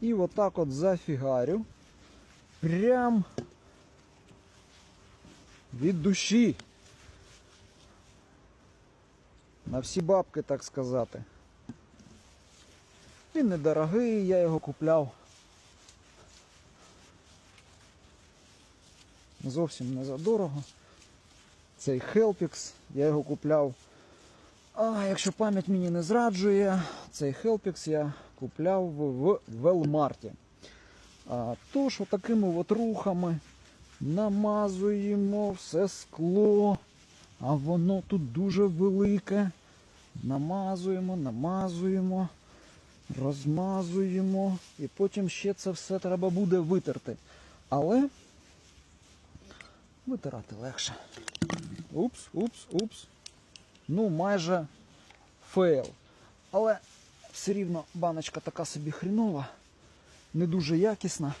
І отак от зафігарю. Прям від душі. На всі бабки, так сказати. Він недорогий, я його купляв. Зовсім не задорого. Цей Helpix, я його купляв. А якщо пам'ять мені не зраджує, цей Helpix я купляв в Велмарті. А, тож, отакими от рухами намазуємо все скло, а воно тут дуже велике. Намазуємо, намазуємо, розмазуємо, і потім ще це все треба буде витерти. Але витирати легше. Упс, упс, упс. Ну, майже фейл. Але все рівно баночка така собі хрінова, не дуже якісна.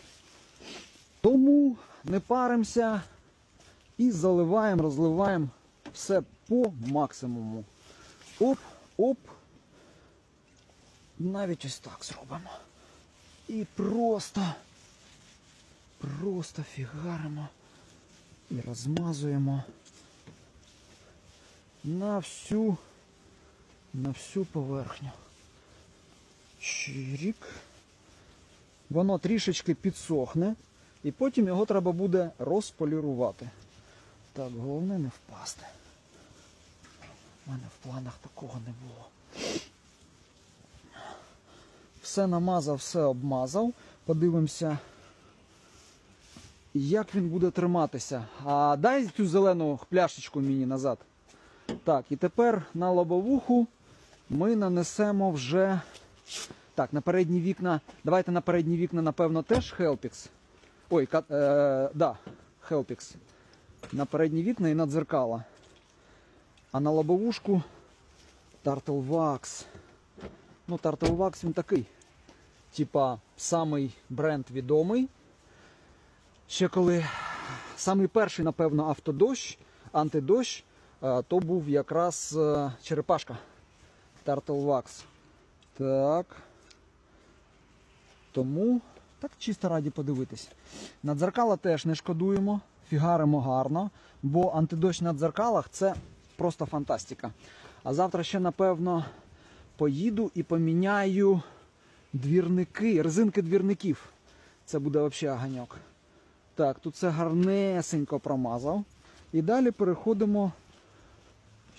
Тому не паримося і заливаємо, розливаємо все по максимуму. Оп, оп. Навіть ось так зробимо. І просто, просто фігаримо і розмазуємо на всю, на всю поверхню. Чирік. Воно трішечки підсохне, і потім його треба буде розполірувати. Так, головне не впасти. У мене в планах такого не було. Все намазав, все обмазав. Подивимося, як він буде триматися. А дай цю зелену пляшечку мені назад. Так, і тепер на лобовуху ми нанесемо вже. Так, на передні вікна. Давайте на передні вікна, напевно, теж Helpix. Ой, ка... е, да, Helpix. На передні вікна і на дзеркала. А на лобовушку Wax. Ну, Wax він такий. Типа, самий бренд відомий. Ще коли самий перший, напевно, автодощ, антидощ, то був якраз е, черепашка. Turtle Wax. Так. Тому так чисто раді подивитись. На дзеркала теж не шкодуємо, фігаримо гарно, бо антидощ на дзеркалах це просто фантастика. А завтра ще, напевно, поїду і поміняю двірники, резинки двірників. Це буде взагалі аганьок. Так, тут це гарнесенько промазав. І далі переходимо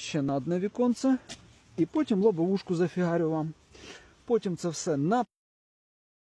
ще на одне віконце. І потім лобовушку зафігарю вам. Потім це все на